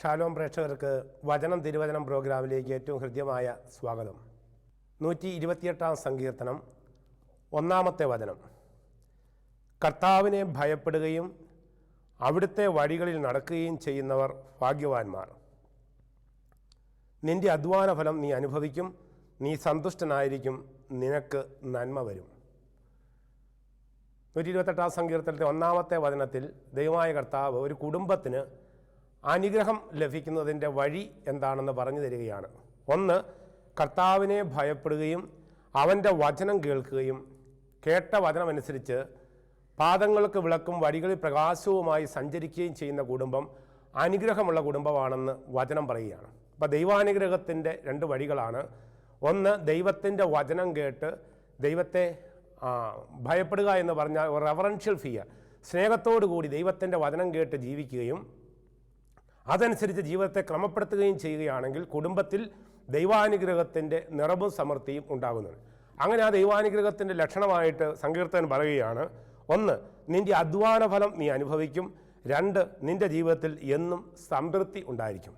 Shalom പ്രേക്ഷകർക്ക് വചനം തിരുവചനം പ്രോഗ്രാമിലേക്ക് ഏറ്റവും ഹൃദ്യമായ സ്വാഗതം. നൂറ്റി ഇരുപത്തിയെട്ടാം സങ്കീർത്തനം ഒന്നാമത്തെ വചനം. കർത്താവിനെ ഭയപ്പെടുകയും അവിടുത്തെ വഴികളിൽ നടക്കുകയും ചെയ്യുന്നവർ ഭാഗ്യവാന്മാർ. നിന്റെ അധ്വാന ഫലം നീ അനുഭവിക്കും നീ സന്തുഷ്ടനായിരിക്കും നിനക്ക് നന്മ വരും. നൂറ്റി ഇരുപത്തെട്ടാം സങ്കീർത്തനത്തെ ഒന്നാമത്തെ വചനത്തിൽ ദൈവമായ കർത്താവ് ഒരു കുടുംബത്തിന് അനുഗ്രഹം ലഭിക്കുന്നതിന്റെ വഴി എന്താണെന്ന് പറഞ്ഞു തരികയാണ്. ഒന്ന് കർത്താവിനെ ഭയപ്പെടുകയും അവന്റെ വചനം കേൾക്കുകയും കേട്ട വചനമനുസരിച്ച് പാദങ്ങൾക്ക് വിളക്കും വഴികളിൽ പ്രകാശവുമായി സഞ്ചരിക്കുകയും ചെയ്യുന്ന കുടുംബം അനുഗ്രഹമുള്ള കുടുംബമാണെന്ന് വചനം പറയുകയാണ്. അപ്പോൾ ദൈവാനുഗ്രഹത്തിന്റെ രണ്ട് വഴികളാണ്. ഒന്ന് ദൈവത്തിന്റെ വചനം കേട്ട് ദൈവത്തെ ഭയപ്പെടുക എന്ന് പറഞ്ഞാൽ റെവറൻഷ്യൽ ഫിയർ സ്നേഹത്തോടു കൂടി ദൈവത്തിന്റെ വചനം കേട്ട് ജീവിക്കുകയും അതനുസരിച്ച് ജീവിതത്തെ ക്രമപ്പെടുത്തുകയും ചെയ്യുകയാണെങ്കിൽ കുടുംബത്തിൽ ദൈവാനുഗ്രഹത്തിന്റെ നിറവും സമൃദ്ധിയും ഉണ്ടാകുന്നുണ്ട്. അങ്ങനെ ആ ദൈവാനുഗ്രഹത്തിന്റെ ലക്ഷണമായിട്ട് സങ്കീർത്തൻ പറയുകയാണ് ഒന്ന് നിന്റെ അധ്വാന ഫലം നീ അനുഭവിക്കും. രണ്ട് നിന്റെ ജീവിതത്തിൽ എന്നും സംതൃപ്തി ഉണ്ടായിരിക്കും.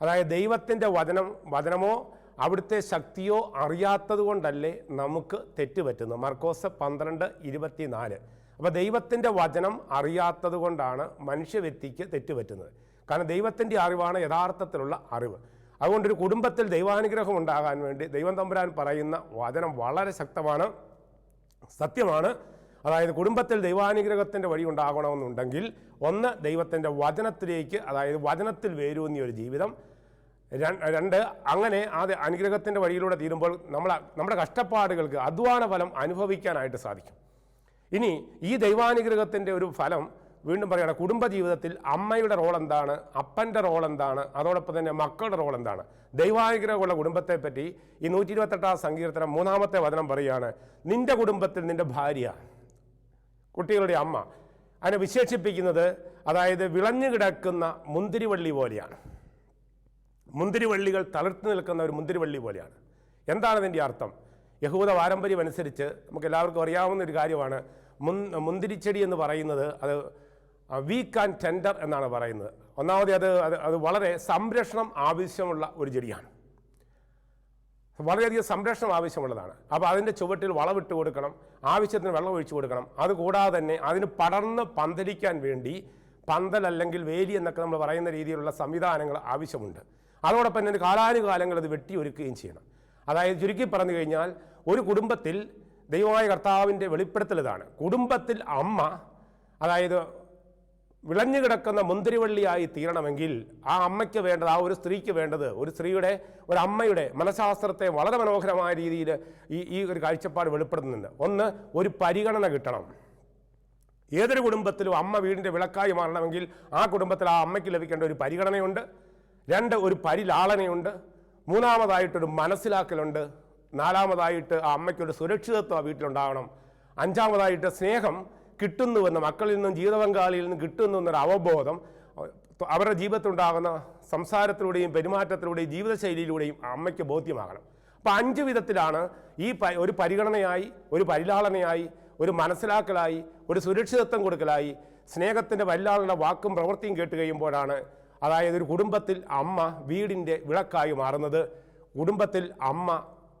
അതായത് ദൈവത്തിന്റെ വചനം വചനമോ അവിടുത്തെ ശക്തിയോ അറിയാത്തത് കൊണ്ടല്ലേ നമുക്ക് തെറ്റുപറ്റുന്നത് മർക്കോസ് പന്ത്രണ്ട് ഇരുപത്തിനാല്. അപ്പോൾ ദൈവത്തിന്റെ വചനം അറിയാത്തത് കൊണ്ടാണ് മനുഷ്യവ്യക്തിക്ക് തെറ്റുപറ്റുന്നത് കാരണം ദൈവത്തിന്റെ അറിവാണ് യഥാർത്ഥത്തിലുള്ള അറിവ്. അതുകൊണ്ടൊരു കുടുംബത്തിൽ ദൈവാനുഗ്രഹം ഉണ്ടാകാൻ വേണ്ടി ദൈവം തമ്പുരാൻ പറയുന്ന വചനം വളരെ ശക്തമാണ് സത്യമാണ്. അതായത് കുടുംബത്തിൽ ദൈവാനുഗ്രഹത്തിന്റെ വഴി ഉണ്ടാകണമെന്നുണ്ടെങ്കിൽ ഒന്ന് ദൈവത്തിന്റെ വചനത്തിലേക്ക് അതായത് വചനത്തിൽ വേരൂന്നിയ ഒരു ജീവിതം രണ്ട് അങ്ങനെ ആ അനുഗ്രഹത്തിന്റെ വഴിയിലൂടെ തീരുമ്പോൾ നമ്മൾ നമ്മുടെ കഷ്ടപ്പാടുകൾക്ക് അധ്വാന ഫലം അനുഭവിക്കാനായിട്ട് സാധിക്കും. ഇനി ഈ ദൈവാനുഗ്രഹത്തിന്റെ ഒരു ഫലം വീണ്ടും പറയുകയാണ് കുടുംബജീവിതത്തിൽ അമ്മയുടെ റോൾ എന്താണ് അപ്പന്റെ റോൾ എന്താണ് അതോടൊപ്പം തന്നെ മക്കളുടെ റോൾ എന്താണ്. ദൈവാനുഗ്രഹമുള്ള കുടുംബത്തെ പറ്റി ഈ നൂറ്റി ഇരുപത്തെട്ടാം സങ്കീർത്തനം മൂന്നാമത്തെ വചനം പറയുകയാണ് നിന്റെ കുടുംബത്തിൽ നിന്റെ ഭാര്യ കുട്ടികളുടെ അമ്മ അതിനെ വിശേഷിപ്പിക്കുന്നത് അതായത് വിളഞ്ഞു കിടക്കുന്ന മുന്തിരിവള്ളി പോലെയാണ്. മുന്തിരിവള്ളികൾ തളർത്തി നിൽക്കുന്ന ഒരു മുന്തിരിവള്ളി പോലെയാണ്. എന്താണ് ഇതിന്റെ അർത്ഥം? യഹൂദ പാരമ്പര്യം അനുസരിച്ച് നമുക്ക് എല്ലാവർക്കും അറിയാവുന്ന ഒരു കാര്യമാണ്. മുൻ മുന്തിരിച്ചെടി എന്ന് പറയുന്നത് അത് വീക്ക് ആൻഡ് ടെൻഡർ എന്നാണ് പറയുന്നത്. ഒന്നാമത് അത് അത് വളരെ സംരക്ഷണം ആവശ്യമുള്ള ഒരു ചെടിയാണ്. വളരെയധികം സംരക്ഷണം ആവശ്യമുള്ളതാണ്. അപ്പോൾ അതിന്റെ ചുവട്ടിൽ വളമിട്ട് കൊടുക്കണം ആവശ്യത്തിന് വെള്ളം ഒഴിച്ചു കൊടുക്കണം. അതുകൂടാതെ തന്നെ അതിന് പടർന്ന് പന്തലിക്കാൻ വേണ്ടി പന്തൽ അല്ലെങ്കിൽ വേലി എന്നൊക്കെ നമ്മൾ പറയുന്ന രീതിയിലുള്ള സംവിധാനങ്ങൾ ആവശ്യമുണ്ട്. അതോടൊപ്പം തന്നെ കാലാനുകാലങ്ങൾ അത് വെട്ടിയൊരുക്കുകയും ചെയ്യണം. അതായത് ചുരുക്കി പറഞ്ഞു കഴിഞ്ഞാൽ ഒരു കുടുംബത്തിൽ ദൈവമായ കർത്താവിന്റെ വെളിപ്പെടുത്തൽ ഇതാണ് കുടുംബത്തിൽ അമ്മ അതായത് വിളഞ്ഞു കിടക്കുന്ന മുന്തിരിവള്ളിയായി തീരണമെങ്കിൽ ആ അമ്മയ്ക്ക് വേണ്ടത് ആ ഒരു സ്ത്രീക്ക് വേണ്ടത് ഒരു സ്ത്രീയുടെ ഒരു അമ്മയുടെ മനഃശാസ്ത്രത്തെ വളരെ മനോഹരമായ രീതിയിൽ ഈ ഈ ഒരു കാഴ്ചപ്പാട് വെളിപ്പെടുത്തുന്നുണ്ട്. ഒന്ന് ഒരു പരിഗണന കിട്ടണം. ഏതൊരു കുടുംബത്തിലും അമ്മ വീടിന്റെ വിളക്കായി മാറണമെങ്കിൽ ആ കുടുംബത്തിൽ ആ അമ്മയ്ക്ക് ലഭിക്കേണ്ട ഒരു പരിഗണനയുണ്ട്. രണ്ട് ഒരു പരിലാളനയുണ്ട്. മൂന്നാമതായിട്ടൊരു മനസ്സിലാക്കലുണ്ട്. നാലാമതായിട്ട് ആ അമ്മയ്ക്കൊരു സുരക്ഷിതത്വം ആ വീട്ടിലുണ്ടാവണം. അഞ്ചാമതായിട്ട് സ്നേഹം കിട്ടുന്നുവെന്ന് മക്കളിൽ നിന്നും ജീവിതപങ്കാളിയിൽ നിന്നും കിട്ടുന്നു എന്നൊരു അവബോധം അവരുടെ ജീവിതത്തിലുണ്ടാകുന്ന സംസാരത്തിലൂടെയും പെരുമാറ്റത്തിലൂടെയും ജീവിതശൈലിയിലൂടെയും അമ്മയ്ക്ക് ബോധ്യമാകണം. അപ്പോൾ അഞ്ച് വിധത്തിലാണ് ഈ ഒരു പരിഗണനയായി ഒരു പരിലാളനയായി ഒരു മനസ്സിലാക്കലായി ഒരു സുരക്ഷിതത്വം കൊടുക്കലായി സ്നേഹത്തിന്റെ വല്ലാളുടെ വാക്കും പ്രവൃത്തിയും കേട്ട് കഴിയുമ്പോഴാണ് അതായത് ഒരു കുടുംബത്തിൽ അമ്മ വീടിന്റെ വിളക്കായി മാറുന്നത് കുടുംബത്തിൽ അമ്മ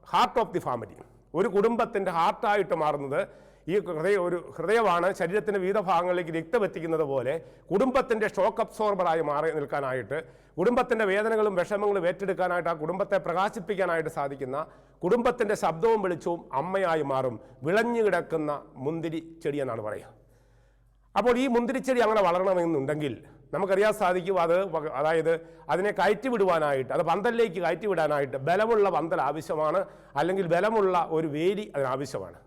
ഹാർട്ട് ഓഫ് ദി ഫാമിലി ഒരു കുടുംബത്തിന്റെ ഹാർട്ടായിട്ട് മാറുന്നത് ഈ ഹൃദയ ഒരു ഹൃദയമാണ് ശരീരത്തിന്റെ വിവിധ ഭാഗങ്ങളിലേക്ക് രക്തമെത്തിക്കുന്നത് പോലെ കുടുംബത്തിന്റെ ഷോക്ക് അബ്സോർബറായി മാറി നിൽക്കാനായിട്ട് കുടുംബത്തിന്റെ വേദനകളും വിഷമങ്ങളും ഏറ്റെടുക്കാനായിട്ട് ആ കുടുംബത്തെ പ്രകാശിപ്പിക്കാനായിട്ട് സാധിക്കുന്ന കുടുംബത്തിന്റെ ശബ്ദവും വെളിച്ചവും അമ്മയായി മാറും. വിളഞ്ഞു കിടക്കുന്ന മുന്തിരി ചെടി എന്നാണ് പറയുക. അപ്പോൾ ഈ മുന്തിരിച്ചെടി അങ്ങനെ വളരണമെന്നുണ്ടെങ്കിൽ നമുക്കറിയാൻ സാധിക്കും അത് അതായത് അതിനെ കയറ്റി വിടുവാനായിട്ട് അത് പന്തലിലേക്ക് കയറ്റി വിടാനായിട്ട് ബലമുള്ള പന്തൽ ആവശ്യമാണ് അല്ലെങ്കിൽ ബലമുള്ള ഒരു വേലി അതിനാവശ്യമാണ്.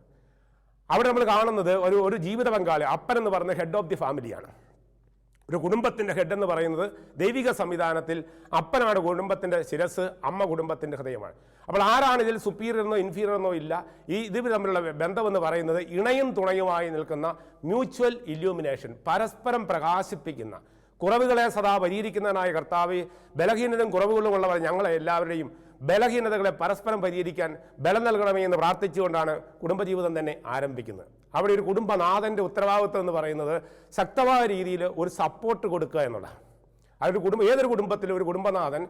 അവിടെ നമ്മൾ കാണുന്നത് ഒരു ഒരു ജീവിത പങ്കാളി അപ്പൻ എന്ന് പറയുന്ന ഹെഡ് ഓഫ് ദി ഫാമിലിയാണ് ഒരു കുടുംബത്തിന്റെ ഹെഡ് എന്ന് പറയുന്നത് ദൈവിക സംവിധാനത്തിൽ അപ്പനാണ് കുടുംബത്തിന്റെ ശിരസ് അമ്മ കുടുംബത്തിന്റെ ഹൃദയമാണ്. അപ്പോൾ ആരാണ് ഇതിൽ സുപ്പീരിയർ എന്നോ ഇൻഫീരിയർ എന്നോ ഇല്ല. ഈ ഇത് തമ്മിലുള്ള ബന്ധമെന്ന് പറയുന്നത് ഇണയും തുണയുമായി നിൽക്കുന്ന മ്യൂച്വൽ ഇല്യൂമിനേഷൻ പരസ്പരം പ്രകാശിപ്പിക്കുന്ന കുറവുകളെ സദാ പരിഹരിക്കുന്നതിനായ കർത്താവ് ബലഹീനതയും കുറവുകളും ഉള്ളവർ ഞങ്ങളെ എല്ലാവരുടെയും ബലഹീനതകളെ പരസ്പരം പരിഹരിക്കാൻ ബലം നൽകണമേ എന്ന് പ്രാർത്ഥിച്ചുകൊണ്ടാണ് കുടുംബജീവിതം തന്നെ ആരംഭിക്കുന്നത്. അവിടെ ഒരു കുടുംബനാഥന്റെ ഉത്തരവാദിത്വം എന്ന് പറയുന്നത് ശക്തമായ രീതിയിൽ ഒരു സപ്പോർട്ട് കൊടുക്കുക എന്നുള്ളതാണ് അതൊരു കുടുംബം ഏതൊരു കുടുംബത്തിലും ഒരു കുടുംബനാഥൻ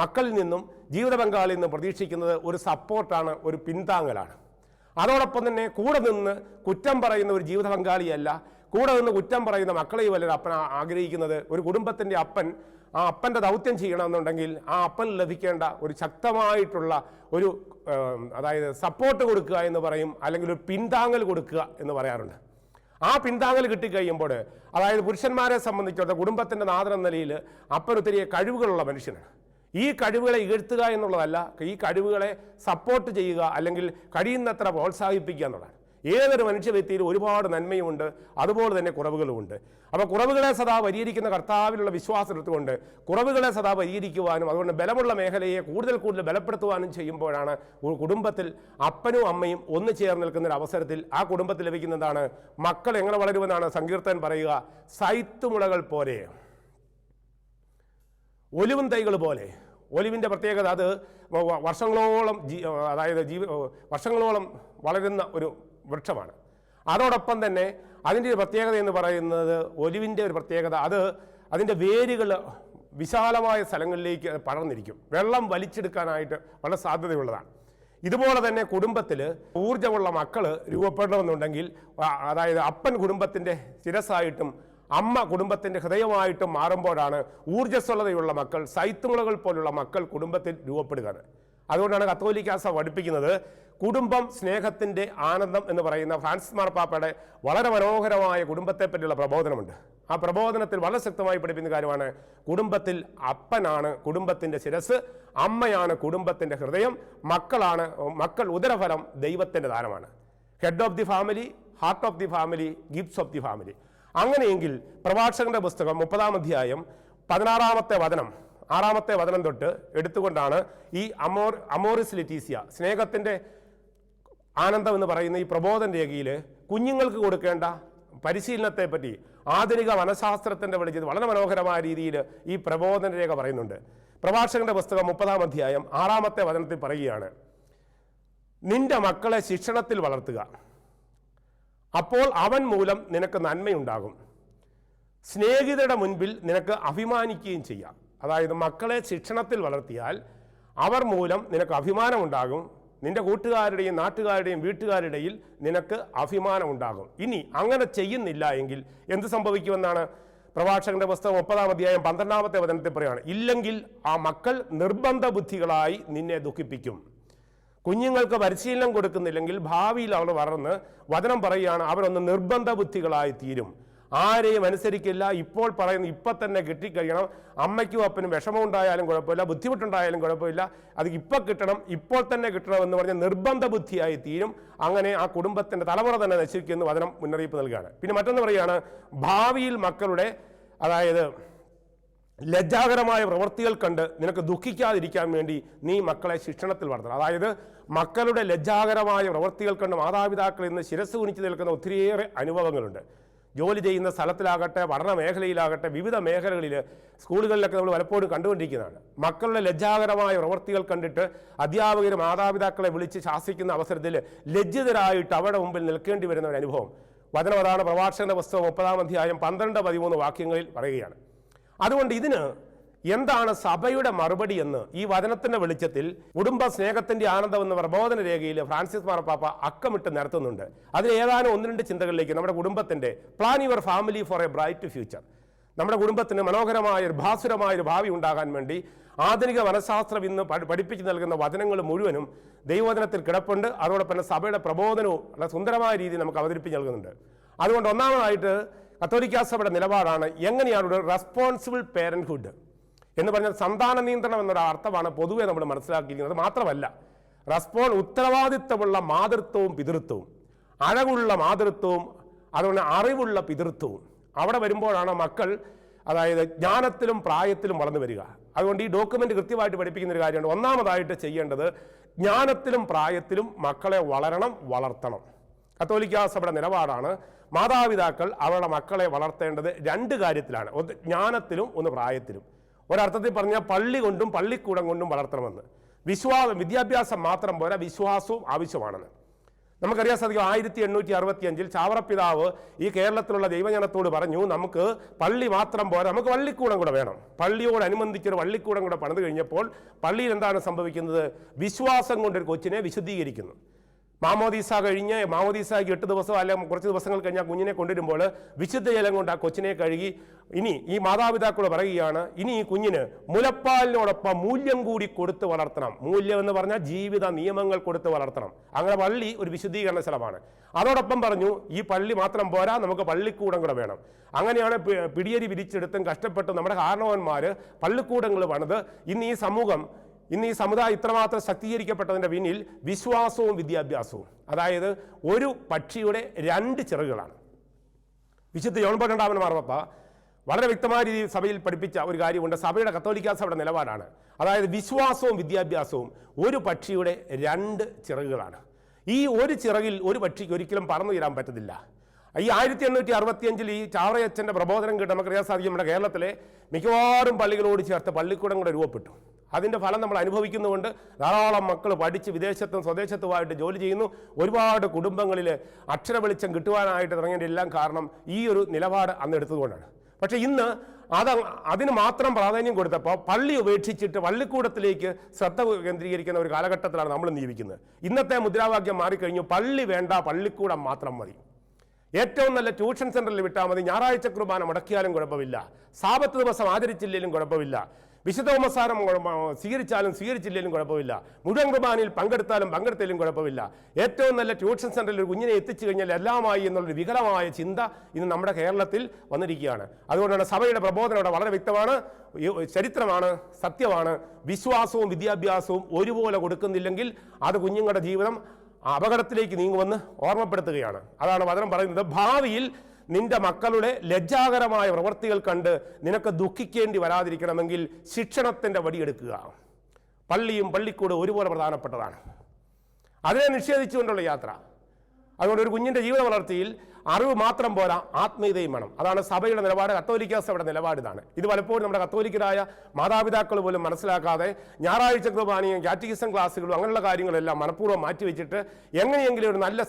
മക്കളിൽ നിന്നും ജീവിത പങ്കാളിയിൽ നിന്നും പ്രതീക്ഷിക്കുന്നത് ഒരു സപ്പോർട്ടാണ് ഒരു പിന്താങ്ങലാണ് അതോടൊപ്പം തന്നെ കൂടെ നിന്ന് കുറ്റം പറയുന്ന ഒരു ജീവിത പങ്കാളിയല്ല കൂടെ നിന്ന് കുറ്റം പറയുന്ന മക്കളെയും വല്ല അപ്പൻ ആഗ്രഹിക്കുന്നത്? ഒരു കുടുംബത്തിന്റെ അപ്പൻ ആ അപ്പന്റെ ദൗത്യം ചെയ്യണമെന്നുണ്ടെങ്കിൽ ആ അപ്പൻ ലഭിക്കേണ്ട ഒരു ശക്തമായിട്ടുള്ള ഒരു അതായത് സപ്പോർട്ട് കൊടുക്കുക എന്ന് പറയും അല്ലെങ്കിൽ ഒരു പിന്താങ്ങൽ കൊടുക്കുക എന്ന് പറയാറുണ്ട്. ആ പിന്താങ്ങൽ കിട്ടിക്കഴിയുമ്പോൾ അതായത് പുരുഷന്മാരെ സംബന്ധിച്ചിടത്തോളം കുടുംബത്തിന്റെ നാഥൻ എന്ന നിലയിൽ അപ്പൻ ഒത്തിരി കഴിവുകളുള്ള മനുഷ്യനാണ്. ഈ കഴിവുകളെ ഇകഴ്ത്തുക എന്നുള്ളതല്ല ഈ കഴിവുകളെ സപ്പോർട്ട് ചെയ്യുക അല്ലെങ്കിൽ കഴിയുന്നത്ര പ്രോത്സാഹിപ്പിക്കുക എന്നുള്ളതാണ്. ഏതൊരു മനുഷ്യ വ്യക്തിയിലും ഒരുപാട് നന്മയുമുണ്ട് അതുപോലെ തന്നെ കുറവുകളുമുണ്ട്. അപ്പോൾ കുറവുകളെ സദാ പരിഹരിക്കുന്ന കർത്താവിലുള്ള വിശ്വാസം എടുത്തുകൊണ്ട് കുറവുകളെ സദാ പരിഹരിക്കുവാനും അതുകൊണ്ട് ബലമുള്ള മേഖലയെ കൂടുതൽ കൂടുതൽ ബലപ്പെടുത്തുവാനും ചെയ്യുമ്പോഴാണ് കുടുംബത്തിൽ അപ്പനും അമ്മയും ഒന്ന് ചേർന്ന് നിൽക്കുന്ന ഒരു അവസരത്തിൽ ആ കുടുംബത്തിൽ ലഭിക്കുന്നതാണ്. മക്കൾ എങ്ങനെ വളരുമെന്നാണ് സങ്കീർത്തൻ പറയുക സൈത്തുമുളകൾ പോലെ ഒലിവും തൈകൾ പോലെ. ഒലിവിന്റെ പ്രത്യേകത അത് വർഷങ്ങളോളം അതായത് വർഷങ്ങളോളം വളരുന്ന ഒരു വൃക്ഷമാണ്. അതോടൊപ്പം തന്നെ അതിന്റെ ഒരു പ്രത്യേകത എന്ന് പറയുന്നത് ഒലിവിന്റെ ഒരു പ്രത്യേകത. അത് അതിന്റെ വേരുകൾ വിശാലമായ സ്ഥലങ്ങളിലേക്ക് പടർന്നിരിക്കും. വെള്ളം വലിച്ചെടുക്കാനായിട്ട് വളരെ സാധ്യതയുള്ളതാണ്. ഇതുപോലെ തന്നെ കുടുംബത്തിൽ ഊർജമുള്ള മക്കൾ രൂപപ്പെടണമെന്നുണ്ടെങ്കിൽ അതായത് അപ്പൻ കുടുംബത്തിന്റെ ശിരസായിട്ടും അമ്മ കുടുംബത്തിന്റെ ഹൃദയമായിട്ടും മാറുമ്പോഴാണ് ഊർജസ്വലതയുള്ള മക്കൾ സൈത്തുമുളകൾ പോലുള്ള മക്കൾ കുടുംബത്തിൽ രൂപപ്പെടുകയാണ്. അതുകൊണ്ടാണ് കത്തോലിക്കാസ പഠിപ്പിക്കുന്നത് കുടുംബം സ്നേഹത്തിന്റെ ആനന്ദം എന്ന് പറയുന്ന ഫ്രാൻസിസ് മാർപ്പാപ്പയുടെ വളരെ മനോഹരമായ കുടുംബത്തെ പറ്റിയുള്ള പ്രബോധനമുണ്ട്. ആ പ്രബോധനത്തിൽ വളരെ ശക്തമായി പഠിപ്പിക്കുന്ന കാര്യമാണ് കുടുംബത്തിൽ അപ്പനാണ് കുടുംബത്തിന്റെ ശിരസ് അമ്മയാണ് കുടുംബത്തിന്റെ ഹൃദയം മക്കളാണ് മക്കൾ ഉദരഫലം ദൈവത്തിന്റെ ദാനമാണ്. Head of the family heart of the family gifts of the family അങ്ങനെയെങ്കിൽ പ്രഭാഷകന്റെ പുസ്തകം മുപ്പതാം അധ്യായം പതിനാറാമത്തെ വചനം ആറാമത്തെ വചനം തൊട്ട് എടുത്തുകൊണ്ടാണ് ഈ അമോർ അമോറിസ് ലിറ്റീസിയ സ്നേഹത്തിന്റെ ആനന്ദം എന്ന് പറയുന്ന ഈ പ്രബോധന രേഖയിൽ കുഞ്ഞുങ്ങൾക്ക് കൊടുക്കേണ്ട പരിശീലനത്തെ പറ്റി ആധുനിക മനഃശാസ്ത്രത്തിന്റെ വെളിച്ചത്തിൽ വളരെ മനോഹരമായ രീതിയിൽ ഈ പ്രബോധന രേഖ പറയുന്നുണ്ട്. പ്രഭാഷകന്റെ പുസ്തകം മുപ്പതാം അധ്യായം ആറാമത്തെ വചനത്തിൽ പറയുകയാണ് നിന്റെ മക്കളെ ശിക്ഷണത്തിൽ വളർത്തുക. അപ്പോൾ അവൻ മൂലം നിനക്ക് നന്മയുണ്ടാകും. സ്നേഹിതരുടെ മുൻപിൽ നിനക്ക് അഭിമാനിക്കുകയും ചെയ്യാം. അതായത് മക്കളെ ശിക്ഷണത്തിൽ വളർത്തിയാൽ അവർ മൂലം നിനക്ക് അഭിമാനമുണ്ടാകും. നിന്റെ കൂട്ടുകാരുടെയും നാട്ടുകാരുടെയും വീട്ടുകാരുടെയിൽ നിനക്ക് അഭിമാനമുണ്ടാകും. ഇനി അങ്ങനെ ചെയ്യുന്നില്ല എങ്കിൽ എന്ത് സംഭവിക്കുമെന്നാണ് പ്രഭാഷകന്റെ പുസ്തകം മുപ്പതാം അധ്യായം പന്ത്രണ്ടാമത്തെ വചനത്തിൽ പറയുകയാണ്. ഇല്ലെങ്കിൽ ആ മക്കൾ നിർബന്ധ ബുദ്ധികളായി നിന്നെ ദുഃഖിപ്പിക്കും. കുഞ്ഞുങ്ങൾക്ക് പരിശീലനം കൊടുക്കുന്നില്ലെങ്കിൽ ഭാവിയിൽ അവർ വളർന്ന് വചനം പറയുകയാണ് അവരൊന്ന് നിർബന്ധ ബുദ്ധികളായി തീരും. ആരെയും അനുസരിക്കില്ല. ഇപ്പോൾ പറയുന്ന ഇപ്പം തന്നെ കിട്ടിക്കഴിയണം. അമ്മയ്ക്കും അപ്പനും വിഷമമുണ്ടായാലും കുഴപ്പമില്ല. ബുദ്ധിമുട്ടുണ്ടായാലും കുഴപ്പമില്ല. അത് ഇപ്പം കിട്ടണം. ഇപ്പോൾ തന്നെ കിട്ടണം എന്ന് പറഞ്ഞ നിർബന്ധ ബുദ്ധിയായി തീരും. അങ്ങനെ ആ കുടുംബത്തിന്റെ തലമുറ തന്നെ നശിക്കുമെന്ന് വചനം മുന്നറിയിപ്പ് നൽകുകയാണ്. പിന്നെ മറ്റൊന്ന് പറയുകയാണ് ഭാവിയിൽ മക്കളുടെ അതായത് ലജ്ജാകരമായ പ്രവൃത്തികൾ കണ്ട് നിനക്ക് ദുഃഖിക്കാതിരിക്കാൻ വേണ്ടി നീ മക്കളെ ശിക്ഷണത്തിൽ വളർത്തണം. അതായത് മക്കളുടെ ലജ്ജാകരമായ പ്രവൃത്തികൾ കണ്ട് മാതാപിതാക്കൾ ഇന്ന് ശിരസ് കുനിച്ച് നിൽക്കുന്ന ഒത്തിരിയേറെ അനുഭവങ്ങളുണ്ട്. ജോലി ചെയ്യുന്ന സ്ഥലത്തിലാകട്ടെ പഠന മേഖലയിലാകട്ടെ വിവിധ മേഖലകളിൽ സ്കൂളുകളിലൊക്കെ നമ്മൾ പലപ്പോഴും കണ്ടുകൊണ്ടിരിക്കുന്നതാണ്. മക്കളുടെ ലജ്ജാകരമായ പ്രവൃത്തികൾ കണ്ടിട്ട് അധ്യാപകർ മാതാപിതാക്കളെ വിളിച്ച് ശാസിക്കുന്ന അവസരത്തിൽ ലജ്ജിതരായിട്ട് അവരുടെ മുമ്പിൽ നിൽക്കേണ്ടി വരുന്ന ഒരു അനുഭവം. വചനവതാണ് പ്രഭാഷകന്റെ പുസ്തകം മുപ്പതാം അധ്യായം പന്ത്രണ്ട് പതിമൂന്ന് വാക്യങ്ങളിൽ പറയുകയാണ്. അതുകൊണ്ട് ഇതിന് എന്താണ് സഭയുടെ മറുപടി എന്ന് ഈ വചനത്തിന്റെ വെളിച്ചത്തിൽ കുടുംബ സ്നേഹത്തിന്റെ ആനന്ദം എന്ന പ്രബോധന രേഖയിൽ ഫ്രാൻസിസ് മാർപ്പാപ്പ അക്കമിട്ട് നിരത്തുന്നുണ്ട്. അതിൽ ഏതാനും ഒന്ന് രണ്ട് ചിന്തകളിലേക്ക് നമ്മുടെ കുടുംബത്തിന്റെ plan your family for a bright future നമ്മുടെ കുടുംബത്തിന് മനോഹരമായ ഒരു ഭാസുരമായ ഒരു ഭാവി ഉണ്ടാകാൻ വേണ്ടി ആധുനിക മനഃശാസ്ത്രം ഇന്ന് പഠിപ്പിച്ചു നൽകുന്ന വചനങ്ങൾ മുഴുവനും ദൈവവചനത്തിൽ കിടപ്പുണ്ട്. അതോടൊപ്പം തന്നെ സഭയുടെ പ്രബോധനവും വളരെ സുന്ദരമായ രീതിയിൽ നമുക്ക് അവതരിപ്പിച്ച് നൽകുന്നുണ്ട്. അതുകൊണ്ട് ഒന്നാമതായിട്ട് കത്തോലിക്കാ സഭയുടെ നിലപാടാണ് എങ്ങനെയാണ് ഒരു റെസ്പോൺസിബിൾ പേരൻഹുഡ് എന്ന് പറഞ്ഞാൽ സന്താന നിയന്ത്രണം എന്നൊരു അർത്ഥമാണ് പൊതുവെ നമ്മൾ മനസ്സിലാക്കിയിരിക്കുന്നത്. മാത്രമല്ല റെസ്പോൺ ഉത്തരവാദിത്തമുള്ള മാതൃത്വവും പിതൃത്വവും അഴകുള്ള മാതൃത്വവും അതുപോലെ അറിവുള്ള പിതൃത്വവും അവിടെ വരുമ്പോഴാണ് മക്കൾ അതായത് ജ്ഞാനത്തിലും പ്രായത്തിലും വളർന്നു വരിക. അതുകൊണ്ട് ഈ ഡോക്യുമെന്റ് കൃത്യമായിട്ട് പഠിപ്പിക്കുന്ന ഒരു കാര്യമാണ് ഒന്നാമതായിട്ട് ചെയ്യേണ്ടത് ജ്ഞാനത്തിലും പ്രായത്തിലും മക്കളെ വളരണം വളർത്തണം. കത്തോലിക്ക സഭയുടെ നിലപാടാണ് മാതാപിതാക്കൾ അവരുടെ മക്കളെ വളർത്തേണ്ടത് രണ്ട് കാര്യത്തിലാണ്. ഒന്ന് ജ്ഞാനത്തിലും ഒന്ന് പ്രായത്തിലും. ഒരർത്ഥത്തിൽ പറഞ്ഞാൽ പള്ളി കൊണ്ടും പള്ളിക്കൂടം കൊണ്ടും വളർത്തണമെന്ന്. വിശ്വാസം വിദ്യാഭ്യാസം മാത്രം പോരാ വിശ്വാസവും ആവശ്യമാണെന്ന്. നമുക്കറിയാൻ സാധിക്കും ആയിരത്തി എണ്ണൂറ്റി അറുപത്തി അഞ്ചിൽ ചാവറപ്പിതാവ് ഈ കേരളത്തിലുള്ള ദൈവജനത്തോട് പറഞ്ഞു നമുക്ക് പള്ളി മാത്രം പോരാ നമുക്ക് വള്ളിക്കൂടം കൂടെ വേണം. പള്ളിയോടനുബന്ധിച്ചൊരു വള്ളിക്കൂടം കൂടെ പണിത് കഴിഞ്ഞപ്പോൾ പള്ളിയിൽ എന്താണ് സംഭവിക്കുന്നത്? വിശ്വാസം കൊണ്ടൊരു കൊച്ചിനെ വിശുദ്ധീകരിക്കുന്നു. മാമോദീസ കഴിഞ്ഞ് മാമോദീസയ്ക്ക് എട്ട് ദിവസം അല്ലെങ്കിൽ കുറച്ച് ദിവസങ്ങൾ കഴിഞ്ഞ് ആ കുഞ്ഞിനെ കൊണ്ടുവരുമ്പോൾ വിശുദ്ധ ജലം കൊണ്ട് ആ കൊച്ചിനെ കഴുകി ഇനി ഈ മാതാപിതാക്കൾ പറയുകയാണ് ഇനി ഈ കുഞ്ഞിന് മുലപ്പാലിനോടൊപ്പം മൂല്യം കൂടി കൊടുത്ത് വളർത്തണം. മൂല്യം എന്ന് പറഞ്ഞാൽ ജീവിത നിയമങ്ങൾ കൊടുത്ത് വളർത്തണം. അങ്ങനെ പള്ളി ഒരു വിശുദ്ധീകരണ സ്ഥലമാണ്. അതോടൊപ്പം പറഞ്ഞു ഈ പള്ളി മാത്രം പോരാ നമുക്ക് പള്ളിക്കൂടം കൂടെ വേണം. അങ്ങനെയാണ് പിടിയരി വിരിച്ചെടുത്തും കഷ്ടപ്പെട്ടും നമ്മുടെ കാരണവന്മാർ പള്ളിക്കൂടങ്ങൾ പണിത്. ഇന്ന് ഈ സമൂഹം ഇന്ന് ഈ സമുദായം ഇത്രമാത്രം ശക്തീകരിക്കപ്പെട്ടതിന്റെ പിന്നിൽ വിശ്വാസവും വിദ്യാഭ്യാസവും. അതായത് ഒരു പക്ഷിയുടെ രണ്ട് ചിറകുകളാണ്. വിശുദ്ധ ജോൺ പോൾ രണ്ടാമൻ മാർപ്പ വളരെ വ്യക്തമായ രീതിയിൽ സഭയിൽ പഠിപ്പിച്ച ഒരു കാര്യമുണ്ട്. സഭയുടെ കത്തോലിക്ക സഭയുടെ നിലപാടാണ്. അതായത് വിശ്വാസവും വിദ്യാഭ്യാസവും ഒരു പക്ഷിയുടെ രണ്ട് ചിറകുകളാണ്. ഈ ഒരു ചിറകിൽ ഒരു പക്ഷിക്ക് ഒരിക്കലും പറന്നു തീരാൻ പറ്റത്തില്ല. ഈ ആയിരത്തി എണ്ണൂറ്റി അറുപത്തിയഞ്ചിൽ ഈ ചാവറയച്ചന്റെ പ്രബോധനം കേട്ട് നമുക്കറിയാൻ സാധിക്കും നമ്മുടെ കേരളത്തിലെ മിക്കവാറും പള്ളികളോട് ചേർത്ത് പള്ളിക്കൂടം കൂടെ രൂപപ്പെട്ടു. അതിന്റെ ഫലം നമ്മൾ അനുഭവിക്കുന്നുകൊണ്ട് ധാരാളം മക്കൾ പഠിച്ച് വിദേശത്തും സ്വദേശത്തുമായിട്ട് ജോലി ചെയ്യുന്നു. ഒരുപാട് കുടുംബങ്ങളിൽ അക്ഷര വെളിച്ചം കിട്ടുവാനായിട്ട് തുടങ്ങിയതിന്റെ എല്ലാം കാരണം ഈ ഒരു നിലപാട് അന്ന് എടുത്തതുകൊണ്ടാണ്. പക്ഷേ ഇന്ന് അത് അതിന് മാത്രം പ്രാധാന്യം കൊടുത്തപ്പോൾ പള്ളി ഉപേക്ഷിച്ചിട്ട് പള്ളിക്കൂടത്തിലേക്ക് ശ്രദ്ധ കേന്ദ്രീകരിക്കുന്ന ഒരു കാലഘട്ടത്തിലാണ് നമ്മൾ ജീവിക്കുന്നത്. ഇന്നത്തെ മുദ്രാവാക്യം മാറിക്കഴിഞ്ഞു. പള്ളി വേണ്ട പള്ളിക്കൂടം മാത്രം മതി. ഏറ്റവും നല്ല ട്യൂഷൻ സെന്ററിൽ വിട്ടാൽ മതി. ഞായറാഴ്ച കുർബാന മുടക്കിയാലും കുഴപ്പമില്ല. സാപത്ത് ദിവസം ആചരിച്ചില്ലെങ്കിലും കുഴപ്പമില്ല. വിശുദ്ധ ഉപസാരം സ്വീകരിച്ചാലും സ്വീകരിച്ചില്ലെങ്കിലും കുഴപ്പമില്ല. മുഴുവൻ കുർബാനയിൽ പങ്കെടുത്താലും പങ്കെടുത്തില്ലെങ്കിലും കുഴപ്പമില്ല. ഏറ്റവും നല്ല ട്യൂഷൻ സെന്ററിൽ ഒരു കുഞ്ഞിനെ എത്തിച്ചു കഴിഞ്ഞാൽ എല്ലാമായി എന്നുള്ളൊരു വികലമായ ചിന്ത ഇന്ന് നമ്മുടെ കേരളത്തിൽ വന്നിരിക്കുകയാണ്. അതുകൊണ്ടാണ് സഭയുടെ പ്രബോധനം ഇവിടെ വളരെ വ്യക്തമാണ്. ചരിത്രമാണ് സത്യമാണ്. വിശ്വാസവും വിദ്യാഭ്യാസവും ഒരുപോലെ കൊടുക്കുന്നില്ലെങ്കിൽ അത് കുഞ്ഞുങ്ങളുടെ ജീവിതം അപകടത്തിലേക്ക് നീങ്ങുമെന്ന് ഓർമ്മപ്പെടുത്തുകയാണ്. അതാണ് വചനം പറയുന്നത്. ഭാവിയിൽ നിന്റെ മക്കളുടെ ലജ്ജാകരമായ പ്രവൃത്തികൾ കണ്ട് നിനക്ക് ദുഃഖിക്കേണ്ടി വരാതിരിക്കണമെങ്കിൽ ശിക്ഷണത്തിന്റെ വടിയെടുക്കുക. പള്ളിയും പള്ളിക്കൂടും ഒരുപോലെ പ്രധാനപ്പെട്ടതാണ്. അതിനെ നിഷേധിച്ചുകൊണ്ടുള്ള യാത്ര. അതുകൊണ്ട് ഒരു കുഞ്ഞിന്റെ ജീവിത വളർച്ചയിൽ അറിവ് മാത്രം പോരാ ആത്മീയതയും വേണം. അതാണ് സഭയുടെ നിലപാട് കത്തോലിക്ക സഭയുടെ നിലപാട് ഇതാണ്. ഇത് പലപ്പോഴും നമ്മുടെ കത്തോലിക്കരായ മാതാപിതാക്കൾ പോലും മനസ്സിലാക്കാതെ ഞായറാഴ്ച കുർബാനയും കാറ്റഗിസം ക്ലാസ്സുകളും അങ്ങനെയുള്ള കാര്യങ്ങളെല്ലാം മനഃപൂർവം മാറ്റിവെച്ചിട്ട് എങ്ങനെയെങ്കിലും ഒരു നല്ല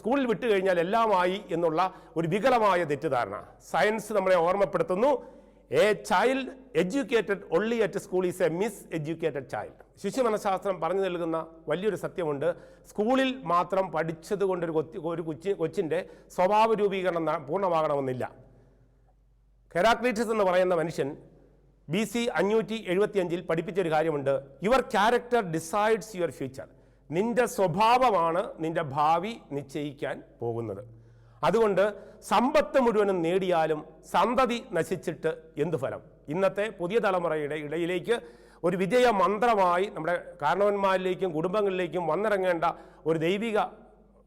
സ്കൂളിൽ വിട്ടു കഴിഞ്ഞാൽ എല്ലാമായി എന്നുള്ള ഒരു വികലമായ തെറ്റിദ്ധാരണ. സയൻസ് നമ്മളെ ഓർമ്മപ്പെടുത്തുന്നു. A child educated only at school is a miseducated child ശിശു മനഃശാസ്ത്രം പറഞ്ഞു നൽകുന്ന വലിയൊരു സത്യമുണ്ട്. സ്കൂളിൽ മാത്രം പഠിച്ചത് കൊണ്ടൊരു കൊത്തി ഒരു കൊച്ചി കൊച്ചിന്റെ സ്വഭാവ രൂപീകരണം പൂർണമാകണമെന്നില്ല. ഹെറാക്ലീറ്റസ് എന്ന് പറയുന്ന മനുഷ്യൻ ബി സി അഞ്ഞൂറ്റി എഴുപത്തിയഞ്ചിൽ പഠിപ്പിച്ചൊരു കാര്യമുണ്ട്. Your character decides your future നിന്റെ സ്വഭാവമാണ് നിന്റെ ഭാവി നിശ്ചയിക്കാൻ പോകുന്നത്. അതുകൊണ്ട് സമ്പത്ത് മുഴുവനും നേടിയാലും സന്തതി നശിച്ചിട്ട് എന്ത് ഫലം? ഇന്നത്തെ പുതിയ തലമുറയുടെ ഇടയിലേക്ക് ഒരു വിജയ മന്ത്രമായി നമ്മുടെ കാരണവന്മാരിലേക്കും കുടുംബങ്ങളിലേക്കും വന്നിറങ്ങേണ്ട ഒരു ദൈവിക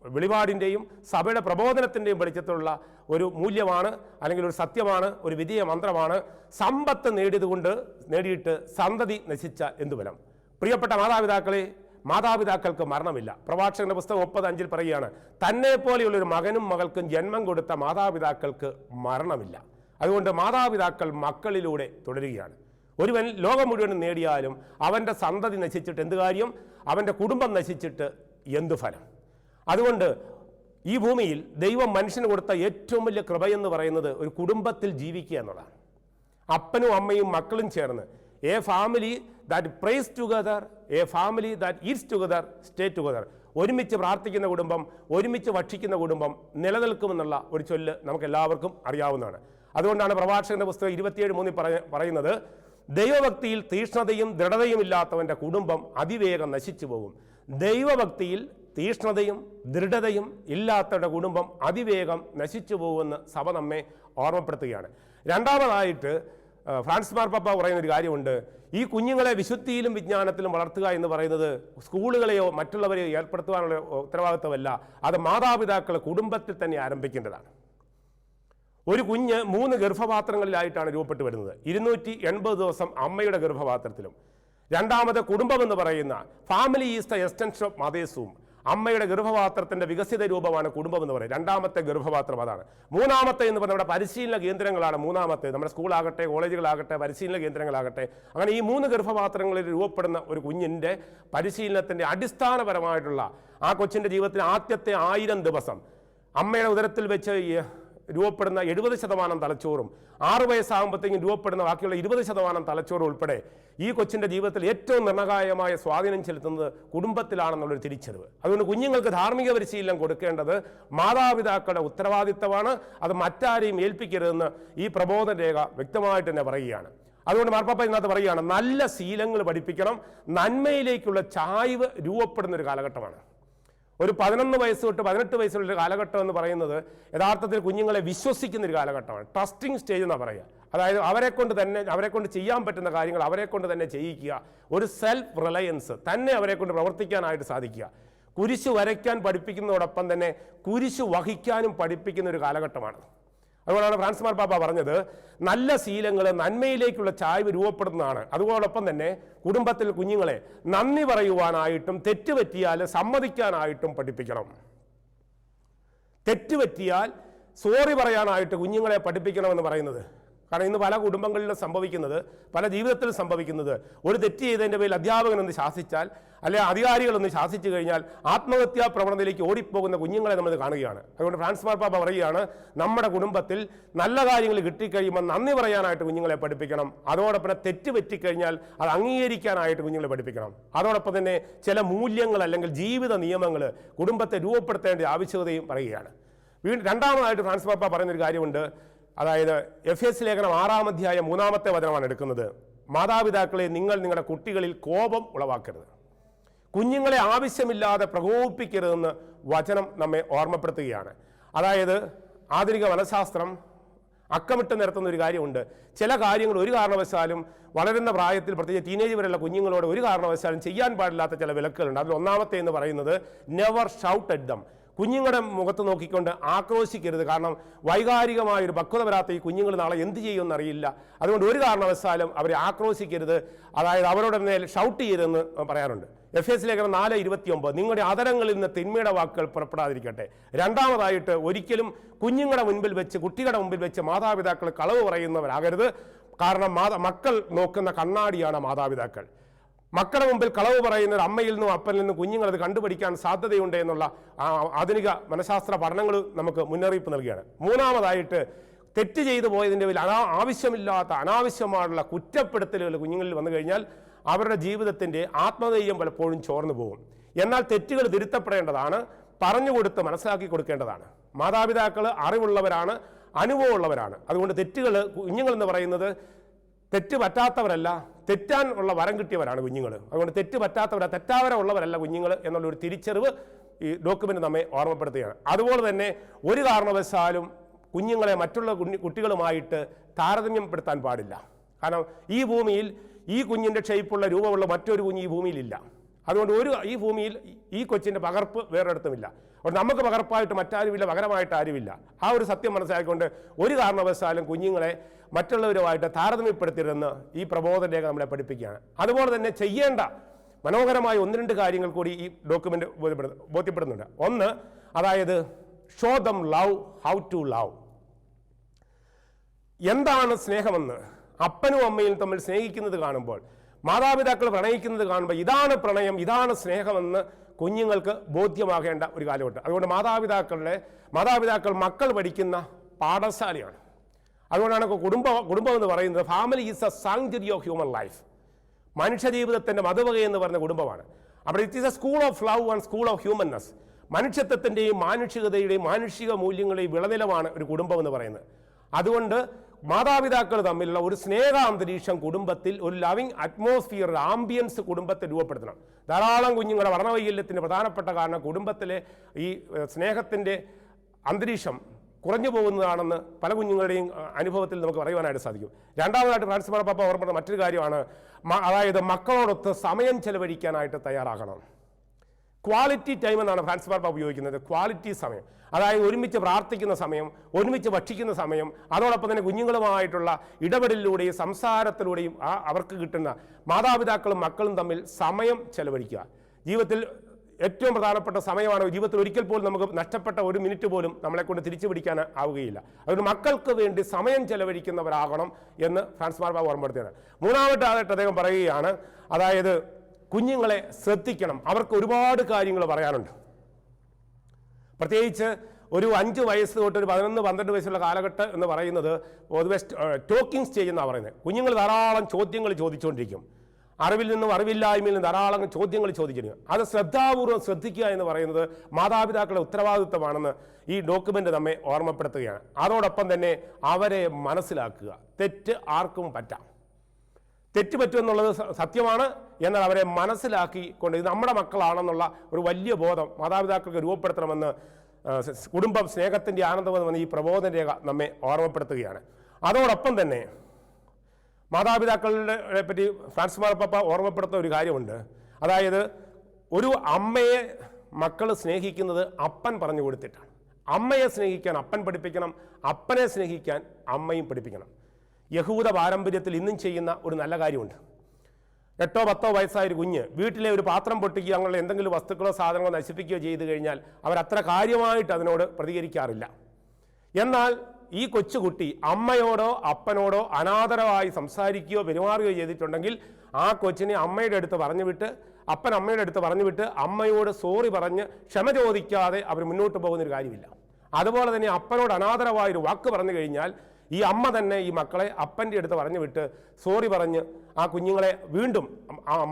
വെളിപാടിന്റെയും സഭയുടെ പ്രബോധനത്തിന്റെയും വെളിച്ചത്തിലുള്ള ഒരു മൂല്യമാണ് അല്ലെങ്കിൽ ഒരു സത്യമാണ് ഒരു വിജയ മന്ത്രമാണ് സമ്പത്ത് നേടിയതുകൊണ്ട് നേടിയിട്ട് സന്തതി നശിച്ച എന്തു ഫലം? പ്രിയപ്പെട്ട മാതാപിതാക്കളെ മാതാപിതാക്കൾക്ക് മരണമില്ല. പ്രവാചകന്റെ പുസ്തകം മുപ്പത് അഞ്ചിൽ പറയുകയാണ് തന്നെ പോലെയുള്ളൊരു മകനും മകൾക്കും ജന്മം കൊടുത്ത മാതാപിതാക്കൾക്ക് മരണമില്ല. അതുകൊണ്ട് മാതാപിതാക്കൾ മക്കളിലൂടെ തുടരുകയാണ്. ഒരുവൻ ലോകം മുഴുവനും നേടിയാലും അവന്റെ സന്തതി നശിച്ചിട്ട് എന്ത് കാര്യം? അവന്റെ കുടുംബം നശിച്ചിട്ട് എന്തു ഫലം? അതുകൊണ്ട് ഈ ഭൂമിയിൽ ദൈവം മനുഷ്യന് കൊടുത്ത ഏറ്റവും വലിയ കൃപയെന്ന് പറയുന്നത് ഒരു കുടുംബത്തിൽ ജീവിക്കുക എന്നുള്ളതാണ്. അപ്പനും അമ്മയും മക്കളും ചേർന്ന് a family that prays together a family that eats together stay together ഒരുമിച്ച് പ്രാർത്ഥിക്കുന്ന കുടുംബം ഒരുമിച്ച് ഭക്ഷിക്കുന്ന കുടുംബം നിലനിൽക്കുമെന്നുള്ള ഒരു ചൊല്ല് നമുക്ക് എല്ലാവർക്കും അറിയാവുന്നതാണ്. അതുകൊണ്ടാണ് പ്രഭാഷകന്റെ പുസ്തകം ഇരുപത്തിയേഴ് മൂന്നിൽ പറയ- പറയുന്നത് ദൈവഭക്തിയിൽ തീഷ്ണതയും ദൃഢതയും ഇല്ലാത്തവന്റെ കുടുംബം അതിവേഗം നശിച്ചു പോകും. ദൈവഭക്തിയിൽ തീഷ്ണതയും ദൃഢതയും ഇല്ലാത്തവരുടെ കുടുംബം അതിവേഗം നശിച്ചു പോകുമെന്ന് സഭ നമ്മെ ഓർമ്മപ്പെടുത്തുകയാണ്. രണ്ടാമതായിട്ട് ഫ്രാൻസ് മാർപ്പാപ്പ പറയുന്ന ഒരു കാര്യമുണ്ട്. ഈ കുഞ്ഞുങ്ങളെ വിശുദ്ധിയിലും വിജ്ഞാനത്തിലും വളർത്തുക എന്ന് പറയുന്നത് സ്കൂളുകളെയോ മറ്റുള്ളവരെയോ ഏർപ്പെടുത്തുവാനുള്ള ഉത്തരവാദിത്വമല്ല അത് മാതാപിതാക്കൾ കുടുംബത്തിൽ തന്നെ ആരംഭിക്കേണ്ടതാണ്. ഒരു കുഞ്ഞ് മൂന്ന് ഗർഭപാത്രങ്ങളിലായിട്ടാണ് രൂപപ്പെട്ടു വരുന്നത്. ഇരുന്നൂറ്റി എൺപത് ദിവസം അമ്മയുടെ ഗർഭപാത്രത്തിലും. രണ്ടാമത് കുടുംബം എന്ന് പറയുന്ന family is the extension of mother's womb അമ്മയുടെ ഗർഭപാത്രത്തിന്റെ വികസിത രൂപമാണ് കുടുംബം എന്ന് പറയുന്നത്. രണ്ടാമത്തെ ഗർഭപാത്രം അതാണ്. മൂന്നാമത്തെ എന്ന് പറഞ്ഞാൽ നമ്മുടെ പരിശീലന കേന്ദ്രങ്ങളാണ് മൂന്നാമത്തെ. നമ്മുടെ സ്കൂളാകട്ടെ കോളേജുകളാകട്ടെ പരിശീലന കേന്ദ്രങ്ങളാകട്ടെ. അങ്ങനെ ഈ മൂന്ന് ഗർഭപാത്രങ്ങളിൽ രൂപപ്പെടുന്ന ഒരു കുഞ്ഞിന്റെ പരിശീലനത്തിന്റെ അടിസ്ഥാനപരമായിട്ടുള്ള ആ കൊച്ചിന്റെ ജീവിതത്തിൽ ആദ്യത്തെ ആയിരം ദിവസം അമ്മയുടെ ഉദരത്തിൽ വെച്ച് രൂപപ്പെടുന്ന എഴുപത് ശതമാനം തലച്ചോറും ആറു വയസ്സാകുമ്പോഴത്തേക്കും രൂപപ്പെടുന്ന ബാക്കിയുള്ള ഇരുപത് ശതമാനം തലച്ചോറും ഉൾപ്പെടെ ഈ കൊച്ചിന്റെ ജീവിതത്തിൽ ഏറ്റവും നിർണായകമായ സ്വാധീനം ചെലുത്തുന്നത് കുടുംബത്തിലാണെന്നുള്ളൊരു തിരിച്ചറിവ്. അതുകൊണ്ട് കുഞ്ഞുങ്ങൾക്ക് ധാർമ്മിക പരിശീലനം കൊടുക്കേണ്ടത് മാതാപിതാക്കളുടെ ഉത്തരവാദിത്തമാണ്. അത് മറ്റാരെയും ഏൽപ്പിക്കരുതെന്ന് ഈ പ്രബോധന രേഖ വ്യക്തമായിട്ട് തന്നെ പറയുകയാണ്. അതുകൊണ്ട് മാർപ്പാപ്പ ഇതിനകത്ത് പറയുകയാണ് നല്ല ശീലങ്ങൾ പഠിപ്പിക്കണം. നന്മയിലേക്കുള്ള ചായ്വ് രൂപപ്പെടുന്ന ഒരു കാലഘട്ടമാണ്. ഒരു പതിനൊന്ന് വയസ്സ് തൊട്ട് പതിനെട്ട് വയസ്സുള്ള കാലഘട്ടം എന്ന് പറയുന്നത് യഥാർത്ഥത്തിൽ കുഞ്ഞുങ്ങളെ വിശ്വസിക്കുന്ന ഒരു കാലഘട്ടമാണ്. ട്രസ്റ്റിംഗ് സ്റ്റേജ് എന്നാണ് പറയുക. അതായത് അവരെ കൊണ്ട് തന്നെ അവരെ കൊണ്ട് ചെയ്യാൻ പറ്റുന്ന കാര്യങ്ങൾ അവരെ കൊണ്ട് തന്നെ ചെയ്യിക്കുക. ഒരു സെൽഫ് റിലയൻസ് തന്നെ അവരെ കൊണ്ട് പ്രവർത്തിക്കാനായിട്ട് സാധിക്കുക. കുരിശ് വരയ്ക്കാൻ പഠിപ്പിക്കുന്നതോടൊപ്പം തന്നെ കുരിശ് വഹിക്കാനും പഠിപ്പിക്കുന്ന ഒരു കാലഘട്ടമാണ്. അതുകൊണ്ടാണ് ഫ്രാൻസ് മാർപ്പാപ്പ പറഞ്ഞത് നല്ല ശീലങ്ങൾ നന്മയിലേക്കുള്ള ചായ്വ് രൂപപ്പെടുന്നതാണ്. അതുപോലൊപ്പം തന്നെ കുടുംബത്തിൽ കുഞ്ഞുങ്ങളെ നന്ദി പറയുവാനായിട്ടും തെറ്റുപറ്റിയാൽ സമ്മതിക്കാനായിട്ടും പഠിപ്പിക്കണം. തെറ്റുപറ്റിയാൽ സോറി പറയാനായിട്ട് കുഞ്ഞുങ്ങളെ പഠിപ്പിക്കണമെന്ന് പറയുന്നത്. കാരണം ഇന്ന് പല കുടുംബങ്ങളിലും സംഭവിക്കുന്നത് പല ജീവിതത്തിലും സംഭവിക്കുന്നത് ഒരു തെറ്റ് ചെയ്തതിന്റെ പേരിൽ അധ്യാപകൻ ഒന്ന് ശാസിച്ചാൽ അല്ലെ അധികാരികളൊന്ന് ശാസിച്ചു കഴിഞ്ഞാൽ ആത്മഹത്യാ പ്രവണതയിലേക്ക് ഓടിപ്പോകുന്ന കുഞ്ഞുങ്ങളെ നമ്മൾ കാണുകയാണ്. അതുകൊണ്ട് ഫ്രാൻസ് മാർപ്പാപ്പ പറയുകയാണ് നമ്മുടെ കുടുംബത്തിൽ നല്ല കാര്യങ്ങൾ കിട്ടിക്കഴിയുമ്പോൾ നന്ദി പറയാനായിട്ട് കുഞ്ഞുങ്ങളെ പഠിപ്പിക്കണം. അതോടൊപ്പം തെറ്റ് പറ്റിക്കഴിഞ്ഞാൽ അത് അംഗീകരിക്കാനായിട്ട് കുഞ്ഞുങ്ങളെ പഠിപ്പിക്കണം. അതോടൊപ്പം തന്നെ ചില മൂല്യങ്ങൾ അല്ലെങ്കിൽ ജീവിത നിയമങ്ങൾ കുടുംബത്തെ രൂപപ്പെടുത്തേണ്ട ആവശ്യകതയും പറയുകയാണ്. വീണ്ടും രണ്ടാമതായിട്ട് ഫ്രാൻസ് പാപ്പ പറയുന്നൊരു കാര്യമുണ്ട് അതായത് എഫ് എസ് ലേഖനം ആറാം അധ്യായം മൂന്നാമത്തെ വചനമാണ് എടുക്കുന്നത്. മാതാപിതാക്കളെ നിങ്ങൾ നിങ്ങളുടെ കുട്ടികളിൽ കോപം ഉളവാക്കരുത്. കുഞ്ഞുങ്ങളെ ആവശ്യമില്ലാതെ പ്രകോപിപ്പിക്കരുതെന്ന് വചനം നമ്മെ ഓർമ്മപ്പെടുത്തുകയാണ്. അതായത് ആധുനിക മനഃശാസ്ത്രം അക്കമിട്ട് നിരത്തുന്ന ഒരു കാര്യമുണ്ട്. ചില കാര്യങ്ങൾ ഒരു കാരണവശാലും വളരുന്ന പ്രായത്തിൽ പ്രത്യേകിച്ച് ടീനേജ് വരെയുള്ള കുഞ്ഞുങ്ങളോട് ഒരു കാരണവശാലും ചെയ്യാൻ പാടില്ലാത്ത ചില വിലക്കുകളുണ്ട്. അതിൽ ഒന്നാമത്തെ എന്ന് പറയുന്നത് നെവർ ഷൗട്ട് അറ്റ് ദം കുഞ്ഞുങ്ങളുടെ മുഖത്ത് നോക്കിക്കൊണ്ട് ആക്രോശിക്കരുത്. കാരണം വൈകാരികമായ ഒരു പക്വത വരാത്ത ഈ കുഞ്ഞുങ്ങൾ നാളെ എന്ത് ചെയ്യുമെന്ന് അറിയില്ല അതുകൊണ്ട് ഒരു കാരണവശാലും അവരെ ആക്രോശിക്കരുത്. അതായത് അവരോട് മേൽ ഷൗട്ട് ചെയ്തെന്ന് പറയാറുണ്ട്. എഫ് എസ് ലേഖനം നാല് ഇരുപത്തിയൊമ്പത്. നിങ്ങളുടെ അതരങ്ങളിൽ നിന്ന് തിന്മയുടെ വാക്കുകൾ പുറപ്പെടാതിരിക്കട്ടെ. രണ്ടാമതായിട്ട് ഒരിക്കലും കുഞ്ഞുങ്ങളുടെ മുൻപിൽ വെച്ച് കുട്ടികളുടെ മുമ്പിൽ വെച്ച് മാതാപിതാക്കൾ കളവ് പറയുന്നവരാകരുത്. കാരണം മാതാ മക്കൾ നോക്കുന്ന കണ്ണാടിയാണ് മാതാപിതാക്കൾ. മക്കളുടെ മുമ്പിൽ കളവ് പറയുന്ന ഒരു അമ്മയിൽ നിന്നും അപ്പനിൽ നിന്നും കുഞ്ഞുങ്ങൾ അത് കണ്ടുപിടിക്കാൻ സാധ്യതയുണ്ട് എന്നുള്ള ആധുനിക മനഃശാസ്ത്ര പഠനങ്ങൾ നമുക്ക് മുന്നറിയിപ്പ് നൽകുകയാണ് മൂന്നാമതായിട്ട് തെറ്റ് ചെയ്തു പോയതിന്റെ പേരിൽ അനാ ആവശ്യമില്ലാത്ത അനാവശ്യമായുള്ള കുറ്റപ്പെടുത്തലുകൾ കുഞ്ഞുങ്ങളിൽ വന്നു കഴിഞ്ഞാൽ അവരുടെ ജീവിതത്തിന്റെ ആത്മധൈര്യം പലപ്പോഴും ചോർന്നു പോകും. എന്നാൽ തെറ്റുകൾ തിരുത്തപ്പെടേണ്ടതാണ് പറഞ്ഞു കൊടുത്ത് മനസ്സിലാക്കി കൊടുക്കേണ്ടതാണ്. മാതാപിതാക്കൾ അറിവുള്ളവരാണ് അനുഭവമുള്ളവരാണ്. അതുകൊണ്ട് തെറ്റുകൾ കുഞ്ഞുങ്ങൾ എന്ന് പറയുന്നത് തെറ്റ് പറ്റാത്തവരല്ല തെറ്റാൻ ഉള്ള വരം കിട്ടിയവരാണ് കുഞ്ഞുങ്ങൾ അതുകൊണ്ട് തെറ്റ് പറ്റാത്തവര തെറ്റാവര ഉള്ളവരല്ല കുഞ്ഞുങ്ങൾ എന്നുള്ളൊരു തിരിച്ചറിവ് ഈ ഡോക്യുമെന്റ് നമ്മെ ഓർമ്മപ്പെടുത്തുകയാണ്. അതുപോലെ തന്നെ ഒരു കാരണവശാലും കുഞ്ഞുങ്ങളെ മറ്റുള്ള കുട്ടികളുമായിട്ട് താരതമ്യപ്പെടുത്താൻ പാടില്ല. കാരണം ഈ ഭൂമിയിൽ ഈ കുഞ്ഞിന്റെ ഷേപ്പുള്ള രൂപമുള്ള മറ്റൊരു കുഞ്ഞ് ഈ ഭൂമിയിലില്ല. അതുകൊണ്ട് ഒരു ഈ ഭൂമിയിൽ ഈ കൊച്ചിന്റെ പകർപ്പ് വേറൊരിടത്തുമില്ല. അതുകൊണ്ട് നമുക്ക് പകർപ്പായിട്ട് മറ്റാരുമില്ല പകരമായിട്ട് ആരുമില്ല. ആ ഒരു സത്യം മനസ്സിലാക്കിക്കൊണ്ട് ഒരു കാരണവശാലും കുഞ്ഞുങ്ങളെ മറ്റുള്ളവരുമായിട്ട് താരതമ്യപ്പെടുത്തരുതെന്ന് ഈ പ്രബോധന രേഖ നമ്മളെ പഠിപ്പിക്കുകയാണ്. അതുപോലെ തന്നെ ചെയ്യേണ്ട മനോഹരമായ ഒന്ന് രണ്ട് കാര്യങ്ങൾ കൂടി ഈ ഡോക്യുമെന്റ് ബോധ്യപ്പെടുന്നു ബോധ്യപ്പെടുന്നുണ്ട്. ഒന്ന് അതായത് show them love how to love എന്താണ് സ്നേഹമെന്ന്? അപ്പനും അമ്മയും തമ്മിൽ സ്നേഹിക്കുന്നത് കാണുമ്പോൾ മാതാപിതാക്കൾ പ്രണയിക്കുന്നത് കാണുമ്പോൾ ഇതാണ് പ്രണയം ഇതാണ് സ്നേഹമെന്ന് കുഞ്ഞുങ്ങൾക്ക് ബോധ്യമാകേണ്ട ഒരു കാലഘട്ടം. അതുകൊണ്ട് മാതാപിതാക്കളുടെ മാതാപിതാക്കൾ മക്കൾ പഠിക്കുന്ന പാഠശാലയാണ്. അതുകൊണ്ടാണ് കുടുംബ കുടുംബം എന്ന് പറയുന്നത് family is a sanctuary of human life മനുഷ്യ ജീവിതത്തിന്റെ മധുവക എന്ന് പറഞ്ഞ കുടുംബമാണ്. അപ്പോൾ it is a school of love and school of humanness മനുഷ്യത്വത്തിന്റെയും മാനുഷികതയുടെയും മാനുഷിക മൂല്യങ്ങളുടെയും വിളനിലമാണ് ഒരു കുടുംബം എന്ന് പറയുന്നത്. അതുകൊണ്ട് മാതാപിതാക്കൾ തമ്മിലുള്ള ഒരു സ്നേഹാന്തരീക്ഷം കുടുംബത്തിൽ ഒരു ലവിങ് അറ്റ്മോസ്ഫിയർ ഒരു ആംബിയൻസ് കുടുംബത്തെ രൂപപ്പെടുത്തണം. ധാരാളം കുഞ്ഞുങ്ങളുടെ വർണവൈകല്യത്തിന്റെ പ്രധാനപ്പെട്ട കാരണം കുടുംബത്തിലെ ഈ സ്നേഹത്തിന്റെ അന്തരീക്ഷം കുറഞ്ഞു പോകുന്നതാണെന്ന് പല കുഞ്ഞുങ്ങളുടെയും അനുഭവത്തിൽ നമുക്ക് പറയുവാനായിട്ട് സാധിക്കും. രണ്ടാമതായിട്ട് ഫ്രാൻസ് പാപ്പ ഓർമ്മ മറ്റൊരു കാര്യമാണ് അതായത് മക്കളോടൊത്ത് സമയം ചെലവഴിക്കാനായിട്ട് തയ്യാറാകണം. ക്വാളിറ്റി ടൈം എന്നാണ് ഫ്രാൻസ് മാർപ്പ ഉപയോഗിക്കുന്നത്. ക്വാളിറ്റി സമയം. അതായത് ഒരുമിച്ച് പ്രാർത്ഥിക്കുന്ന സമയം ഒരുമിച്ച് ഭക്ഷിക്കുന്ന സമയം അതോടൊപ്പം തന്നെ കുഞ്ഞുങ്ങളുമായിട്ടുള്ള ഇടപെടലിലൂടെയും സംസാരത്തിലൂടെയും അവർക്ക് കിട്ടുന്ന മാതാപിതാക്കളും മക്കളും തമ്മിൽ സമയം ചെലവഴിക്കുക. ജീവിതത്തിൽ ഏറ്റവും പ്രധാനപ്പെട്ട സമയമാണ് ജീവിതത്തിൽ ഒരിക്കൽ പോലും നമുക്ക് നഷ്ടപ്പെട്ട ഒരു മിനിറ്റ് പോലും നമ്മളെ കൊണ്ട് തിരിച്ചു പിടിക്കാൻ ആവുകയില്ല. അതൊരു മക്കൾക്ക് വേണ്ടി സമയം ചെലവഴിക്കുന്നവരാകണം എന്ന് ഫ്രാൻസ് മാർബ ഓർമ്മപ്പെടുത്തിയാണ് മൂന്നാമതായിട്ട് അദ്ദേഹം പറയുകയാണ് അതായത് കുഞ്ഞുങ്ങളെ ശ്രദ്ധിക്കണം. അവർക്ക് ഒരുപാട് കാര്യങ്ങൾ പറയാനുണ്ട്. പ്രത്യേകിച്ച് ഒരു അഞ്ച് വയസ്സ് തൊട്ട് ഒരു പതിനൊന്ന് പന്ത്രണ്ട് വയസ്സുള്ള കാലഘട്ടം എന്ന് പറയുന്നത് പൊതുവെ ടോക്കിംഗ് സ്റ്റേജ് എന്നാണ് പറയുന്നത്. കുഞ്ഞുങ്ങൾ ധാരാളം ചോദ്യങ്ങൾ ചോദിച്ചുകൊണ്ടിരിക്കും. അറിവിൽ നിന്നും അറിവില്ലായ്മയിൽ നിന്നും ധാരാളം ചോദ്യങ്ങൾ ചോദിച്ചിരിക്കും അത് ശ്രദ്ധാപൂർവം ശ്രദ്ധിക്കുക എന്ന് പറയുന്നത് മാതാപിതാക്കളുടെ ഉത്തരവാദിത്വമാണെന്ന് ഈ ഡോക്യുമെന്റ് നമ്മെ ഓർമ്മപ്പെടുത്തുകയാണ്. അതോടൊപ്പം തന്നെ അവരെ മനസ്സിലാക്കുക. തെറ്റ് ആർക്കും പറ്റാം. തെറ്റ് പറ്റുമെന്നുള്ളത് സത്യമാണ്. എന്നാൽ അവരെ മനസ്സിലാക്കി കൊണ്ട് ഇത് നമ്മുടെ മക്കളാണെന്നുള്ള ഒരു വലിയ ബോധം മാതാപിതാക്കൾക്ക് രൂപപ്പെടുത്തണമെന്ന് കുടുംബം സ്നേഹത്തിന്റെ ആനന്ദമെന്ന് ഈ പ്രബോധന രേഖ നമ്മെ ഓർമ്മപ്പെടുത്തുകയാണ്. അതോടൊപ്പം തന്നെ മാതാപിതാക്കളുടെ പറ്റി ഫ്രാൻസ് മാർപ്പാപ്പ ഓർമ്മപ്പെടുത്തുന്ന ഒരു കാര്യമുണ്ട്. അതായത് ഒരു അമ്മയെ മക്കൾ സ്നേഹിക്കുന്നത് അപ്പൻ പറഞ്ഞു കൊടുത്തിട്ടാണ്. അമ്മയെ സ്നേഹിക്കാൻ അപ്പൻ പഠിപ്പിക്കണം അപ്പനെ സ്നേഹിക്കാൻ അമ്മയും പഠിപ്പിക്കണം. യഹൂദ പാരമ്പര്യത്തിൽ ഇന്നും ചെയ്യുന്ന ഒരു നല്ല കാര്യമുണ്ട്. എട്ടോ പത്തോ വയസ്സായ ഒരു കുഞ്ഞ് വീട്ടിലെ ഒരു പാത്രം പൊട്ടിക്കുകയോ അങ്ങനെ എന്തെങ്കിലും വസ്തുക്കളോ സാധനങ്ങളോ നശിപ്പിക്കുകയോ ചെയ്തു കഴിഞ്ഞാൽ അവരത്ര കാര്യമായിട്ട് അതിനോട് പ്രതികരിക്കാറില്ല. എന്നാൽ ഈ കൊച്ചുകുട്ടി അമ്മയോടോ അപ്പനോടോ അനാദരവായി സംസാരിക്കുകയോ പെരുമാറുകയോ ചെയ്തിട്ടുണ്ടെങ്കിൽ ആ കൊച്ചിനെ അമ്മയുടെ അടുത്ത് പറഞ്ഞു വിട്ട് അപ്പൻ അമ്മയുടെ അടുത്ത് പറഞ്ഞു വിട്ട് അമ്മയോട് സോറി പറഞ്ഞ് ക്ഷമ ചോദിക്കാതെ അവർ മുന്നോട്ട് പോകുന്ന ഒരു കാര്യമില്ല. അതുപോലെ തന്നെ അപ്പനോട് അനാദരവായ ഒരു വാക്ക് പറഞ്ഞു കഴിഞ്ഞാൽ ഈ അമ്മ തന്നെ ഈ മക്കളെ അപ്പന്റെ അടുത്ത് പറഞ്ഞു വിട്ട് സോറി പറഞ്ഞ് ആ കുഞ്ഞുങ്ങളെ വീണ്ടും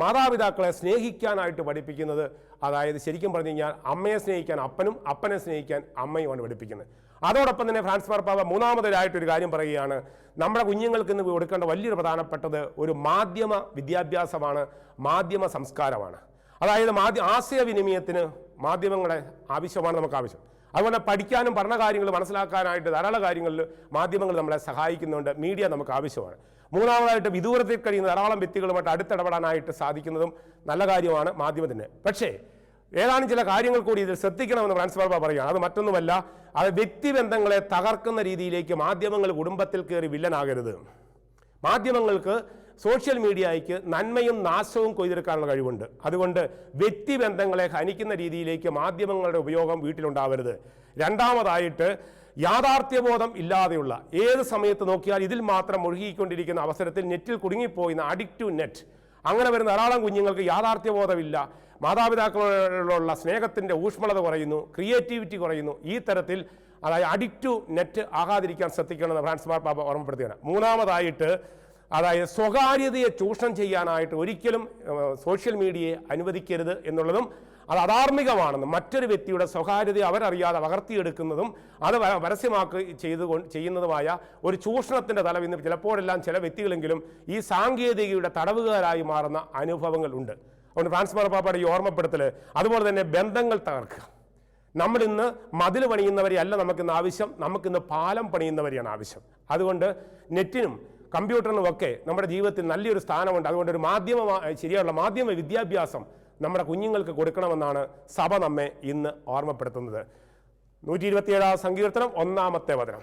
മാതാപിതാക്കളെ സ്നേഹിക്കാനായിട്ട് പഠിപ്പിക്കുന്നത്. അതായത് ശരിക്കും പറഞ്ഞു കഴിഞ്ഞാൽ അമ്മയെ സ്നേഹിക്കാൻ അപ്പനും അപ്പനെ സ്നേഹിക്കാൻ അമ്മയുമാണ് പഠിപ്പിക്കുന്നത്. അതോടൊപ്പം തന്നെ ഫ്രാൻസ് മാർപ്പാവ മൂന്നാമതൊരായിട്ടൊരു കാര്യം പറയുകയാണ്. നമ്മുടെ കുഞ്ഞുങ്ങൾക്ക് ഇന്ന് കൊടുക്കേണ്ട വലിയൊരു പ്രധാനപ്പെട്ടത് ഒരു മാധ്യമ വിദ്യാഭ്യാസമാണ് മാധ്യമ സംസ്കാരമാണ്. അതായത് മാധ്യ ആശയവിനിമയത്തിന് മാധ്യമങ്ങളെ ആവശ്യമാണ് നമുക്ക് ആവശ്യം. അതുപോലെ പഠിക്കാനും പഠന കാര്യങ്ങൾ മനസ്സിലാക്കാനായിട്ട് ധാരാളം കാര്യങ്ങളിൽ മാധ്യമങ്ങൾ നമ്മളെ സഹായിക്കുന്നുണ്ട് മീഡിയ നമുക്ക് ആവശ്യമാണ്. മൂന്നാമതായിട്ട് വിദൂരത്തിൽ കഴിയുന്ന ധാരാളം വ്യക്തികളുമായിട്ട് അടുത്തിടപെടാനായിട്ട് സാധിക്കുന്നതും നല്ല കാര്യമാണ് മാധ്യമത്തിന്. പക്ഷേ ഏതാനും ചില കാര്യങ്ങൾ കൂടി ഇതിൽ ശ്രദ്ധിക്കണമെന്ന് ഫ്രാൻസ് ബാബ പറയുകയാണ്. അത് മറ്റൊന്നുമല്ല അത് വ്യക്തിബന്ധങ്ങളെ തകർക്കുന്ന രീതിയിലേക്ക് മാധ്യമങ്ങൾ കുടുംബത്തിൽ കയറി വില്ലനാകരുത്. മാധ്യമങ്ങൾക്ക് സോഷ്യൽ മീഡിയയ്ക്ക് നന്മയും നാശവും കൊയ്തെടുക്കാനുള്ള കഴിവുണ്ട്. അതുകൊണ്ട് വ്യക്തിബന്ധങ്ങളെ ഹനിക്കുന്ന രീതിയിലേക്ക് മാധ്യമങ്ങളുടെ ഉപയോഗം വീട്ടിലുണ്ടാവരുത്. രണ്ടാമതായിട്ട് യാഥാർത്ഥ്യബോധം ഇല്ലാതെയുള്ള ഏത് സമയത്ത് നോക്കിയാൽ ഇതിൽ മാത്രം മുഴുകിക്കൊണ്ടിരിക്കുന്ന അവസരത്തിൽ നെറ്റിൽ കുടുങ്ങിപ്പോയിന്ന അഡിക്റ്റ് ടു നെറ്റ്. അങ്ങനെ വരുന്ന ധാരാളം കുഞ്ഞുങ്ങൾക്ക് യാഥാർത്ഥ്യബോധമില്ല. മാതാപിതാക്കളോടുള്ള സ്നേഹത്തിന്റെ ഊഷ്മളത കുറയുന്നു ക്രിയേറ്റിവിറ്റി കുറയുന്നു. ഈ തരത്തിൽ അതായത് അഡിക്റ്റു നെറ്റ് ആകാതിരിക്കാൻ ശ്രദ്ധിക്കണമെന്ന് ഫ്രാൻസ് മാർ പാപ്പ ഓർമ്മപ്പെടുത്തുകയാണ്. മൂന്നാമതായിട്ട് അതായത് സ്വകാര്യതയെ ചൂഷണം ചെയ്യാനായിട്ട് ഒരിക്കലും സോഷ്യൽ മീഡിയയെ അനുവദിക്കരുത് എന്നുള്ളതും അത് അധാർമികമാണെന്നും മറ്റൊരു വ്യക്തിയുടെ സ്വകാര്യതയെ അവരറിയാതെ പകർത്തിയെടുക്കുന്നതും അത് പരസ്യമാക്കി ചെയ്തു ചെയ്യുന്നതുമായ ഒരു ചൂഷണത്തിന്റെ തലം ഇന്ന് ചിലപ്പോഴെല്ലാം ചില വ്യക്തികളെങ്കിലും ഈ സാങ്കേതികയുടെ തടവുകാരായി മാറുന്ന അനുഭവങ്ങൾ അതുകൊണ്ട് ഫ്രാൻസ് മാർപ്പാപ്പയുടെ ഈ ഓർമ്മപ്പെടുത്തൽ അതുപോലെ തന്നെ ബന്ധങ്ങൾ തകർക്കുക. നമ്മളിന്ന് മതിൽ പണിയുന്നവരെ അല്ല നമുക്കിന്ന് ആവശ്യം നമുക്കിന്ന് പാലം പണിയുന്നവരെയാണ് ആവശ്യം. അതുകൊണ്ട് നെറ്റിനും കമ്പ്യൂട്ടറിനും ഒക്കെ നമ്മുടെ ജീവിതത്തിൽ നല്ലൊരു സ്ഥാനമുണ്ട്. അതുകൊണ്ട് ഒരു മാധ്യമ ശരിയുള്ള മാധ്യമ വിദ്യാഭ്യാസം നമ്മുടെ കുഞ്ഞുങ്ങൾക്ക് കൊടുക്കണമെന്നാണ് സഭ നമ്മെ ഇന്ന് ഓർമ്മപ്പെടുത്തുന്നത്. നൂറ്റി ഇരുപത്തിയേഴാം സങ്കീർത്തനം ഒന്നാമത്തെ വചനം.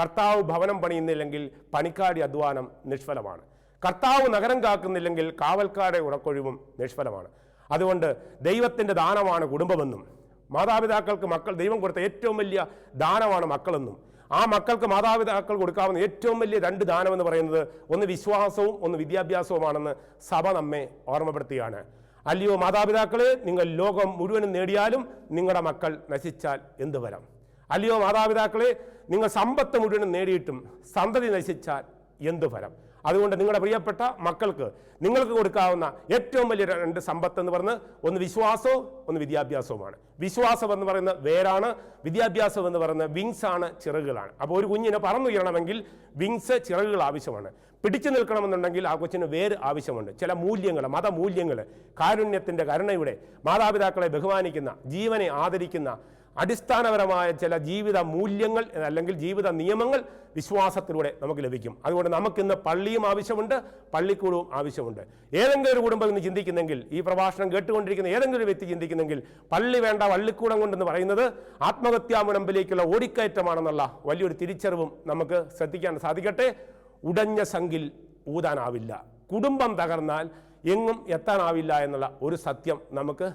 കർത്താവ് ഭവനം പണിയുന്നില്ലെങ്കിൽ പണിക്കാടി അധ്വാനം നിഷ്ഫലമാണ്. കർത്താവ് നഗരം കാക്കുന്നില്ലെങ്കിൽ കാവൽക്കാരുടെ ഉറക്കൊഴിവും നിഷ്ഫലമാണ്. അതുകൊണ്ട് ദൈവത്തിന്റെ ദാനമാണ് കുടുംബമെന്നും മാതാപിതാക്കൾക്ക് മക്കൾ ദൈവം കൊടുത്ത ഏറ്റവും വലിയ ദാനമാണ് മക്കളെന്നും ആ മക്കൾക്ക് മാതാപിതാക്കൾ കൊടുക്കാവുന്ന ഏറ്റവും വലിയ രണ്ട് ദാനമെന്ന് പറയുന്നത് ഒന്ന് വിശ്വാസവും ഒന്ന് വിദ്യാഭ്യാസവുമാണെന്ന് സഭ നമ്മെ ഓർമ്മപ്പെടുത്തുകയാണ് അല്ലയോ മാതാപിതാക്കളെ നിങ്ങൾ ലോകം മുഴുവനും നേടിയാലും നിങ്ങളുടെ മക്കൾ നശിച്ചാൽ എന്ത് വരാം അല്ലയോ മാതാപിതാക്കളെ നിങ്ങൾ സമ്പത്ത് മുഴുവനും നേടിയിട്ടും സന്തതി നശിച്ചാൽ എന്ത് ഫലം? അതുകൊണ്ട് നിങ്ങളുടെ പ്രിയപ്പെട്ട മക്കൾക്ക് നിങ്ങൾക്ക് കൊടുക്കാവുന്ന ഏറ്റവും വലിയ രണ്ട് സമ്പത്ത് എന്ന് പറയുന്നത് ഒന്ന് വിശ്വാസവും ഒന്ന് വിദ്യാഭ്യാസവുമാണ്. വിശ്വാസം എന്ന് പറയുന്ന വേരാണ് വിദ്യാഭ്യാസം എന്ന് പറയുന്ന വിങ്സ് ആണ് ചിറകുകളാണ്. അപ്പോൾ ഒരു കുഞ്ഞിനെ പറന്നുയരണമെങ്കിൽ വിങ്സ് ചിറകുകൾ ആവശ്യമാണ്. പിടിച്ചു നിൽക്കണമെന്നുണ്ടെങ്കിൽ ആ കൊച്ചിന് വേര് ആവശ്യമുണ്ട്. ചില മൂല്യങ്ങൾ മതമൂല്യങ്ങൾ കാരുണ്യത്തിന്റെ കരുണയുടെ മാതാപിതാക്കളെ ബഹുമാനിക്കുന്ന ജീവനെ ആദരിക്കുന്ന അടിസ്ഥാനപരമായ ചില ജീവിത മൂല്യങ്ങൾ അല്ലെങ്കിൽ ജീവിത നിയമങ്ങൾ വിശ്വാസത്തിലൂടെ നമുക്ക് ലഭിക്കും. അതുകൊണ്ട് നമുക്കിന്ന് പള്ളിയും ആവശ്യമുണ്ട് പള്ളിക്കൂടവും ആവശ്യമുണ്ട്. ഏതെങ്കിലും ഒരു കുടുംബം ഇന്ന് ചിന്തിക്കുന്നെങ്കിൽ ഈ പ്രഭാഷണം കേട്ടുകൊണ്ടിരിക്കുന്ന ഏതെങ്കിലും ഒരു വ്യക്തി ചിന്തിക്കുന്നെങ്കിൽ പള്ളി വേണ്ട പള്ളിക്കൂടം കൊണ്ടെന്ന് പറയുന്നത് ആത്മഹത്യാ മുനമ്പിലേക്കുള്ള ഓടിക്കയറ്റമാണെന്നുള്ള വലിയൊരു തിരിച്ചറിവും നമുക്ക് ശ്രദ്ധിക്കാൻ സാധിക്കട്ടെ. ഉടഞ്ഞ സംഖിൽ ഊതാനാവില്ല. കുടുംബം തകർന്നാൽ എങ്ങും എത്താനാവില്ല എന്നുള്ള ഒരു സത്യം നമുക്ക്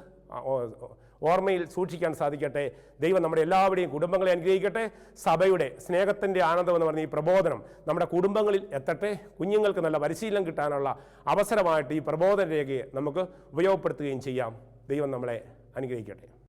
ഓർമ്മയിൽ സൂക്ഷിക്കാൻ സാധിക്കട്ടെ. ദൈവം നമ്മുടെ എല്ലാവരുടെയും കുടുംബങ്ങളെ അനുഗ്രഹിക്കട്ടെ. സഭയുടെ സ്നേഹത്തിന്റെ ആനന്ദം എന്ന് പറഞ്ഞ ഈ പ്രബോധനം നമ്മുടെ കുടുംബങ്ങളിൽ എത്തട്ടെ. കുഞ്ഞുങ്ങൾക്ക് നല്ല പരിശീലനം കിട്ടാനുള്ള അവസരമായിട്ട് ഈ പ്രബോധന രേഖയെ നമുക്ക് ഉപയോഗപ്പെടുത്തുകയും ചെയ്യാം. ദൈവം നമ്മളെ അനുഗ്രഹിക്കട്ടെ.